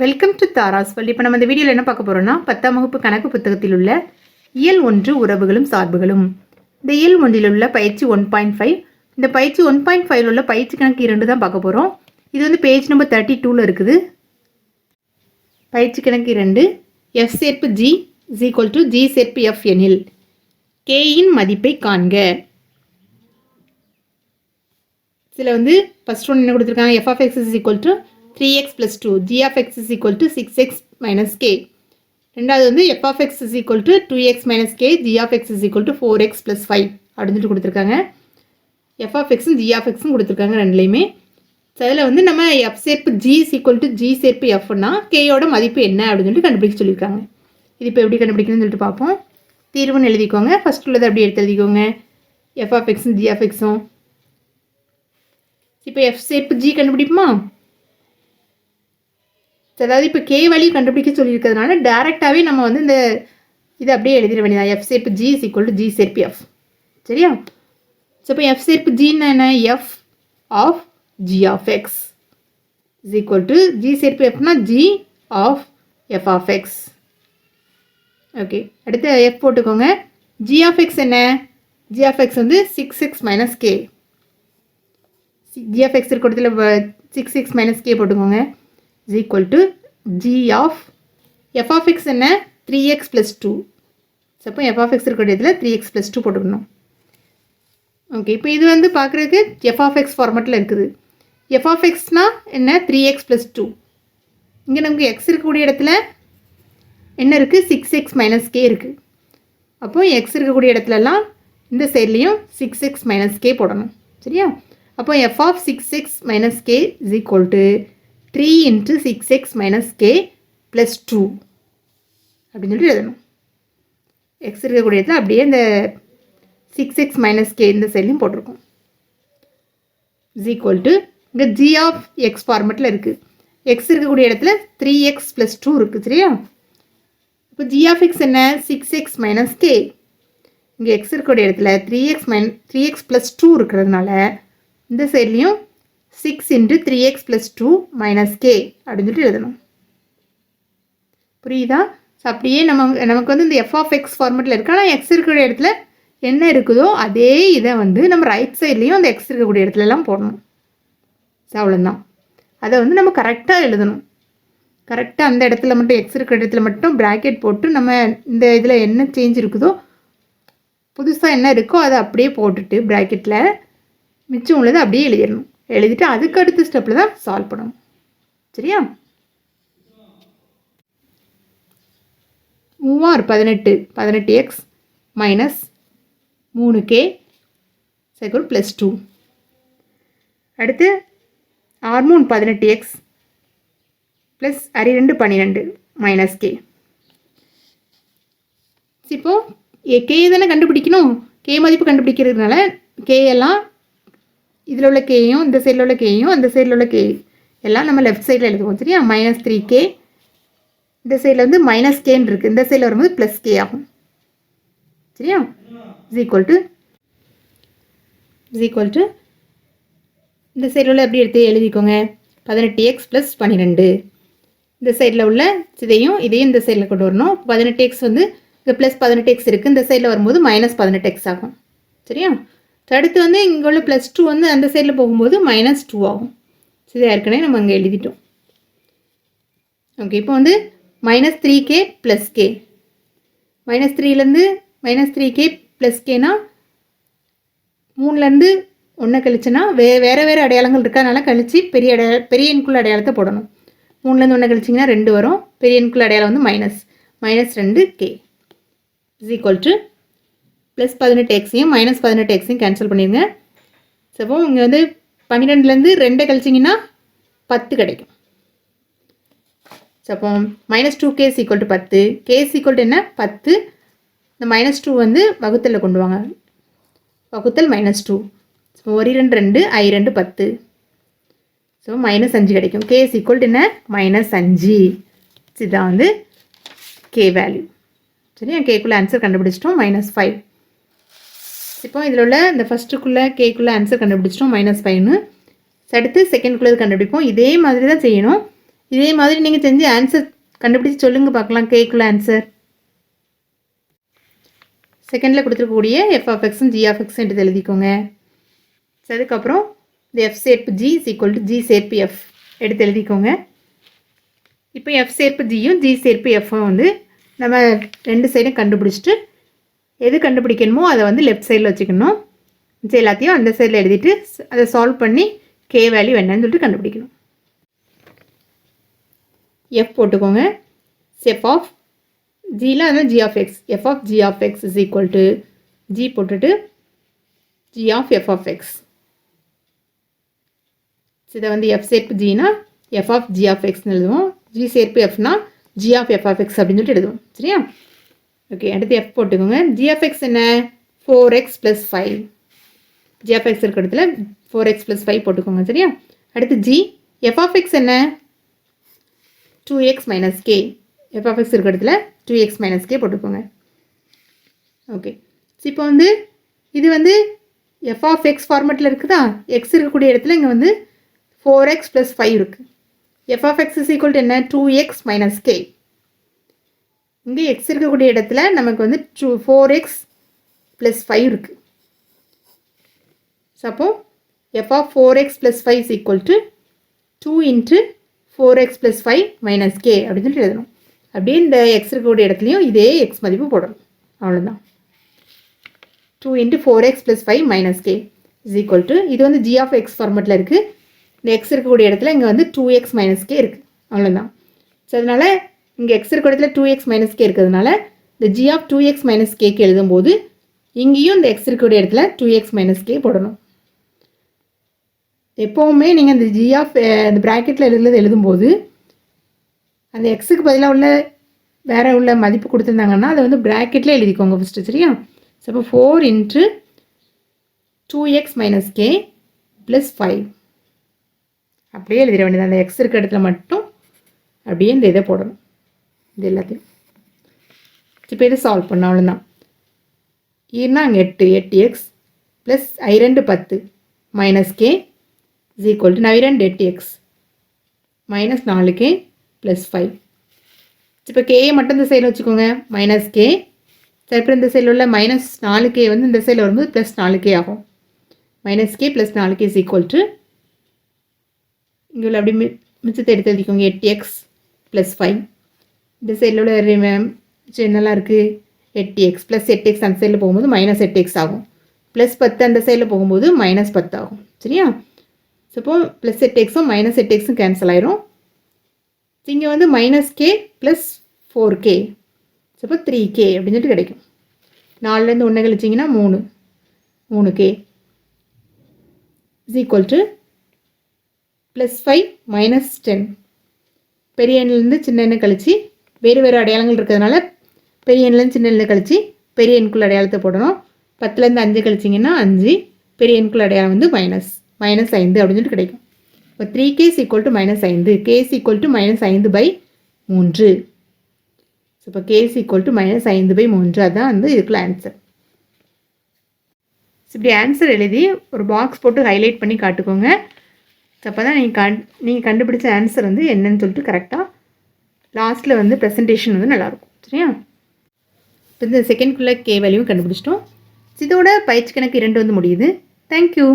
Welcome to Tara's வல் இப்போ நம்ம இந்த வீடியோவில் என்ன பார்க்க போகிறோம்னா பத்தாம் வகுப்பு கணக்கு புத்தகத்தில் உள்ள இயல் ஒன்று உறவுகளும் சார்புகளும். இந்த இயல் ஒன்றில் உள்ள பயிற்சி ஒன் பாயிண்ட் ஃபைவ் இந்த பயிற்சி ஒன் பாயிண்ட் ஃபைவ்ல உள்ள பயிற்சி கணக்கு இரண்டு தான் பார்க்க போகிறோம் இது வந்து பேஜ் நம்பர் தேர்ட்டி டூவில் இருக்குது. பயிற்சி கணக்கு இரண்டு எஃப் சேர்ப்பு G is equal to G சேர்ப்பு எஃப் எனில் கேயின் மதிப்பை காண்க. சில வந்து ஃபஸ்ட் ஒன் என்ன கொடுத்துருக்காங்க? F of X is equal to three X plus two G of X is equal to six X minus K ரெண்டாவது வந்து F of X is equal to two X minus K G of X is equal to four X plus five அப்படின்னு கொடுத்துருக்காங்க. F of எக்ஸும் G of எக்ஸும் கொடுத்துருக்காங்க ரெண்டுலேயுமே. So அதில் வந்து நம்ம எஃப் சேர்ப்பு ஜி ஈக்குவல் டு ஜி சேர்ப்பு எஃப்னா கேயோட மதிப்பு என்ன அப்படின்னு சொல்லிட்டு கண்டுபிடிக்க சொல்லியிருக்காங்க. இது இப்போ எப்படி கண்டுபிடிக்கணும்னு சொல்லிட்டு பார்ப்போம். தீர்வுன்னு எழுதிக்கோங்க. ஃபஸ்ட் உள்ளதை அப்படி எடுத்து எழுதிக்கோங்க. எஃப் ஆஃப் எக்ஸும் ஜி ஆஃப் எக்ஸும் இப்போ எஃப் சேர்ப்பு ஜி கண்டுபிடிப்போமா? அதாவது இப்போ கே வேல்யூ கண்டுபிடிக்க சொல்லியிருக்கிறதுனால டேரெக்டாகவே நம்ம வந்து இந்த இதை அப்படியே எழுதிட வேண்டியதான் எஃப் சேர்ப்பு G is equal to G சேர்ப்பு எஃப் சரியா? ஸோ இப்போ எஃப் சேர்ப்பு ஜின்னா என்ன? F of G of X is equal to G சேர்ப்பு எஃப்னா G of F of X okay அடுத்து எஃப் போட்டுக்கோங்க. ஜி ஆஃப் எக்ஸ் என்ன? ஜி ஆஃப் எக்ஸ் வந்து six X minus K G of X இருக்க இடத்துல சிக்ஸ் எக்ஸ் மைனஸ் கே போட்டுக்கோங்க. Is equal to G of F of X என்ன? Three X plus two suppose F of X இருக்கிற இடத்துல three X plus two போட்டுக்கணும். Okay இப்போ இது வந்து பார்க்குறதுக்கு எஃப் ஆஃப் எக்ஸ் ஃபார்மெட்டில் இருக்குது. எஃப் ஆஃப் என்ன? த்ரீ எக்ஸ் ப்ளஸ் டூ இங்கே நமக்கு எக்ஸ் இருக்கக்கூடிய இடத்துல என்ன இருக்குது சிக்ஸ் எக்ஸ் மைனஸ் கே இருக்குது அப்போ எக்ஸ் இருக்கக்கூடிய இடத்துலலாம் இந்த சைட்லேயும் சிக்ஸ் எக்ஸ் மைனஸ் கே போடணும். சரியா? அப்போ F of six X minus K is equal to three into six X minus K plus two அப்படின்னு சொல்லிட்டு எழுதணும். எக்ஸ் இருக்கக்கூடிய இடத்துல அப்படியே இந்த சிக்ஸ் எக்ஸ் மைனஸ் கே இந்த சைட்லையும் போட்டிருக்கோம். இஸ் ஈக்குவல் டு இங்கே ஜி ஆஃப் எக்ஸ் ஃபார்மெட்டில் இருக்குது எக்ஸ் இருக்கக்கூடிய இடத்துல த்ரீ எக்ஸ் ப்ளஸ் டூ இருக்குது சரியா? இப்போ ஜி ஆஃப் எக்ஸ் என்ன? சிக்ஸ் எக்ஸ் மைனஸ் கே இங்கே எக்ஸ் இருக்கக்கூடிய இடத்துல three X minus three X plus two இருக்கிறதுனால இந்த சைட்லேயும் six into three X plus two minus K அப்படின்னு சொல்லிட்டு எழுதணும். புரியுதா? ஸோ அப்படியே நம்ம நமக்கு வந்து இந்த எஃப் ஆஃப் எக்ஸ் ஃபார்மெட்டில் இருக்கு. ஆனால் எக்ஸ் இருக்கிற இடத்துல என்ன இருக்குதோ அதே இதை வந்து நம்ம ரைட் சைட்லேயும் அந்த எக்ஸ் இருக்கக்கூடிய இடத்துலலாம் போடணும். ஸோ அவ்வளோதான் அதை வந்து நம்ம கரெக்டாக எழுதணும். கரெக்டாக அந்த இடத்துல மட்டும் எக்ஸ் இருக்கிற இடத்துல மட்டும் ப்ராக்கெட் போட்டு நம்ம இந்த இதில் என்ன சேஞ்ச் இருக்குதோ புதுசாக என்ன இருக்கோ அதை அப்படியே போட்டுட்டு ப்ராக்கெட்டில் மிச்சம் உள்ளதை அப்படியே எழுதிடணும். எழுதிட்டு அதுக்கு அடுத்த ஸ்டெப்பில் தான் சால்வ் பண்ணணும். சரியா? மூவார் பதினெட்டு பதினெட்டு எக்ஸ் மைனஸ் மூணு கே சைக்கிள் ப்ளஸ் டூ அடுத்து ஆர்மூன் பதினெட்டு எக்ஸ் ப்ளஸ் அரி ரெண்டு பன்னிரெண்டு மைனஸ் கே இப்போது கே தானே கண்டுபிடிக்கணும்? கே மதிப்பு கண்டுபிடிக்கிறதுனால கே எல்லாம் இதில் உள்ள கேயும் இந்த சைடில் உள்ள கேயும் அந்த சைடில் உள்ள கே எல்லாம் நம்ம லெஃப்ட் சைடில் எழுதுவோம் சரியா? மைனஸ் த்ரீ கே இந்த சைடில் வந்து மைனஸ் கேன்னு இருக்குது இந்த சைடில் வரும்போது ப்ளஸ் கே ஆகும். சரியா? Is equal to is equal to இந்த சைடில் உள்ள எப்படி எடுத்து எழுதிக்கோங்க? பதினெட்டு எக்ஸ் ப்ளஸ் பன்னிரெண்டு. இந்த சைடில் உள்ள இதையும் இதையும் இந்த சைடில் கொண்டு வரணும். பதினெட்டு எக்ஸ் வந்து இங்கே ப்ளஸ் பதினெட்டு எக்ஸ் இருக்குது இந்த சைடில் வரும்போது மைனஸ் பதினெட்டு எக்ஸ் ஆகும். சரியா? அடுத்து வந்து இங்கே உள்ள ப்ளஸ் டூ வந்து அந்த சைடில் போகும்போது மைனஸ் டூ ஆகும். So, இதை ஏற்கனவே நம்ம அங்கே எழுதிட்டோம். ஓகே இப்போ வந்து minus three K plus K minus த்ரீலேருந்து minus three K plus கேனா மூணுலேருந்து ஒன்று கழிச்சுன்னா வே வேறு வேறு அடையாளங்கள் இருக்கிறதுனால கழித்து கழிச்சு பெரிய அடையாள பெரிய எண்குள்ள அடையாளத்தை போடணும். மூணுலேருந்து ஒன்று கழிச்சிங்கன்னா ரெண்டு வரும். பெரிய எண்குள்ள அடையாளம் வந்து மைனஸ் மைனஸ் ரெண்டு K is equal to plus பதினெட்டு எக்ஸையும் மைனஸ் பதினெட்டு எக்ஸையும் கேன்சல் பண்ணிடுங்க சப்போ இங்கே வந்து பன்னிரெண்டுலேருந்து ரெண்டை கழிச்சிங்கன்னா பத்து கிடைக்கும். Suppose minus two K is equal to பத்து. கேஸ் ஈக்குவல் டு என்ன? பத்து. இந்த மைனஸ் டூ வந்து வகுத்தலில் கொண்டு வாங்க. வகுத்தல் மைனஸ் டூ ஸோ ஒரு இரண்டு ரெண்டு ஐ ரெண்டு பத்து. ஸோ மைனஸ் அஞ்சு கிடைக்கும். கே ஈக்குவல் என்ன? மைனஸ் அஞ்சு. இதுதான் வந்து கே வேல்யூ சரியா? கேக்குள்ளே ஆன்சர் கண்டுபிடிச்சிட்டோம். மைனஸ் ஃபைவ் இப்போ இதில் உள்ள இந்த ஃபஸ்ட்டுக்குள்ளே கேக்குள்ளே ஆன்சர் கண்டுபிடிச்சிட்டோம் மைனஸ் ஃபைவ்னு அடுத்து செகண்ட்குள்ளே கண்டுபிடிப்போம். இதே மாதிரி தான் செய்யணும். இதே மாதிரி நீங்கள் செஞ்சு ஆன்சர் கண்டுபிடிச்சி சொல்லுங்கள் பார்க்கலாம். கேக்குள்ள ஆன்சர் செகண்டில் கொடுத்துருக்கக்கூடிய எஃப் ஆஃப் எக்ஸும் ஜி ஆஃப் எக்ஸும் எடுத்து எழுதிக்கோங்க. ஸோ அதுக்கப்புறம் இந்த எஃப் சேர்ப்பு G is equal to G சேர்ப்பு எஃப் எடுத்து எழுதிக்கோங்க. இப்போ எஃப் சேர்ப்பு ஜியும் ஜி சேர்ப்பு எஃப்பும் வந்து நம்ம ரெண்டு சைடும் கண்டுபிடிச்சிட்டு எது கண்டுபிடிக்கணுமோ அதை வந்து லெஃப்ட் சைடில் வச்சுக்கணும். மிச்சம் எல்லாத்தையும் அந்த சைடில் எழுதிட்டு அதை சால்வ் பண்ணி கே வேல்யூ என்னன்னு சொல்லிட்டு கண்டுபிடிக்கணும். எஃப் போட்டுக்கோங்க. எஃப் ஆஃப் ஜியில் அதான் G of X F of G of X is equal to G போட்டுட்டு G of F of X இதை வந்து எஃப் சேர்ப்பு ஜினா எஃப் ஆஃப் ஜி ஆஃப் எக்ஸ்னு எழுதுவோம். ஜி சேர்ப்பு எஃப்னா g of f of x அப்படின்னு சொல்லிட்டு எழுதுவோம். சரியா? ஓகே அடுத்து எஃப் போட்டுக்கோங்க. ஜிஎஃப்எக்ஸ் என்ன? Four x plus five g f x இருக்க இடத்துல ஃபோர் எக்ஸ் ப்ளஸ் ஃபைவ் போட்டுக்கோங்க சரியா? அடுத்து ஜி எஃப்எக்ஸ் என்ன? Two x minus k f of இருக்க இடத்துல டூ எக்ஸ் மைனஸ் கே போட்டுக்கோங்க. ஓகே இப்போ வந்து இது வந்து எஃப் ஆஃப் எக்ஸ் இருக்குதா? எக்ஸ் இருக்கக்கூடிய இடத்துல இங்கே வந்து ஃபோர் எக்ஸ் ப்ளஸ் ஃபைவ் இருக்குது f of x is equal to என்ன? டூ எக்ஸ் மைனஸ் கே இங்கே எக்ஸ் இருக்கக்கூடிய இடத்துல நமக்கு வந்து two four x plus five இருக்குது ஸோ அப்போ f of four x plus five is equal to two into four x plus five minus k அப்படின்னு சொல்லிட்டு எழுதணும். அப்படியே இந்த எக்ஸ் இருக்கக்கூடிய இடத்துலையும் இதே எக்ஸ் மதிப்பு போடணும். அவ்வளோதான் two into four x plus five minus k is equal to இது வந்து ஜி ஆஃப் எக்ஸ் ஃபார்மெட்டில் இருக்குது இந்த எக்ஸ் இருக்கக்கூடிய இடத்துல இங்கே வந்து டூ எக்ஸ் மைனஸ் கே இருக்குது அவ்வளோதான் ஸோ அதனால் இங்கே எக்ஸ் இருக்க இடத்துல டூ எக்ஸ் மைனஸ் கே இருக்கிறதுனால இந்த g of two x minus கேக்கு எழுதும்போது இங்கேயும் இந்த எக்ஸ் இருக்கக்கூடிய இடத்துல டூ எக்ஸ் மைனஸ் கே போடணும். எப்போவுமே நீங்கள் இந்த ஜி ஆஃப் இந்த ப்ராக்கெட்டில் எழுதுறது எழுதும்போது அந்த எக்ஸுக்கு பதிலாக உள்ள வேற உள்ள மதிப்பு கொடுத்துருந்தாங்கன்னா அதை வந்து ப்ராக்கெட்டில் எழுதிக்கோங்க ஃபஸ்ட்டு சரியா? ஸோ அப்போ four into two x minus k plus five அப்படியே எழுதிட வேண்டியது அந்த எக்ஸ் இருக்கிற இடத்துல மட்டும் அப்படியே இந்த இதை போடணும். இது எல்லாத்தையும். இப்போ இதை சால்வ் பண்ண அவ்வளோதான் ஈர்னா அங்கே எட்டு? எட்டு எக்ஸ் ப்ளஸ் ஐ ரெண்டு பத்து. Minus k is equal to நான் ரெண்டு எட்டு எக்ஸ் மைனஸ் நாலு கே ப்ளஸ் ஃபைவ் இப்போ கேயை மட்டும் இந்த சைடில் வச்சுக்கோங்க. மைனஸ் கே சரி இந்த சைடில் உள்ள மைனஸ் நாலு கே வந்து இந்த சைடில் வரும்போது ப்ளஸ் நாலு கே ஆகும். மைனஸ் கே ப்ளஸ் நாலு கே இஸ் ஈக்குவல் டு இங்கே உள்ள அப்படி மி மிச்சத்தை எடுத்து எழுதிக்கோங்க. எட்டு எக்ஸ் ப்ளஸ் ஃபைவ் இந்த சைடில் உள்ள என்னெல்லாம் இருக்குது எட்டு எக்ஸ் ப்ளஸ் எட்டு எக்ஸ் அந்த சைடில் போகும்போது மைனஸ் எட்டு எக்ஸ் ஆகும். ப்ளஸ் பத்து அந்த சைடில் போகும்போது மைனஸ் பத்து ஆகும். சரியா? ஸோ இப்போ ப்ளஸ் எட்டு எக்ஸும் மைனஸ் எட்டு எக்ஸும் கேன்சல் ஆயிரும். இங்கே வந்து minus k plus four k so இப்போ த்ரீ கே அப்படின்னு சொல்லிட்டு கிடைக்கும். நாலுலேருந்து ஒன்று கழிச்சிங்கன்னா மூணு. மூணு k is equal to plus five minus ten பெரிய எண்ணிலேருந்து சின்ன எண்ணெய் கழிச்சு வேறு வேறு அடையாளங்கள் இருக்கிறதுனால பெரிய எண்ணிலேருந்து சின்ன எண்ணெய் கழிச்சு பெரிய எண்குள்ள அடையாளத்தை போடணும். பத்துலேருந்து அஞ்சு கழிச்சிங்கன்னா அஞ்சு பெரிய எண்குள்ள அடையாளம் வந்து மைனஸ் மைனஸ் ஐந்து அப்படின்னு சொல்லிட்டு கிடைக்கும். இப்போ three k's equal to minus ஐந்து. கேஸ் ஈக்குவல் டு மைனஸ் ஐந்து பை மூன்று. ஸோ இப்போ கேஸ் ஈக்குவல் டு மைனஸ் ஐந்து பை மூன்று. அதுதான் வந்து இதுக்குள்ள ஆன்சர் இப்படி ஆன்சர் எழுதி ஒரு பாக்ஸ் போட்டு ஹைலைட் பண்ணி காட்டுக்கோங்க. அப்போ தான் நீங்கள் கண் நீங்கள் கண்டுபிடிச்ச ஆன்சர் வந்து என்னன்னு சொல்லிட்டு கரெக்டாக லாஸ்ட்டில் வந்து ப்ரெசன்டேஷன் வந்து நல்லாயிருக்கும் சரியா? இப்போ இந்த செகண்ட்குள்ளே கே வேல்யூ கண்டுபிடிச்சிட்டோம். இதோட பயிற்சி கணக்கு இரண்டு வந்து முடியுது. தேங்க்யூ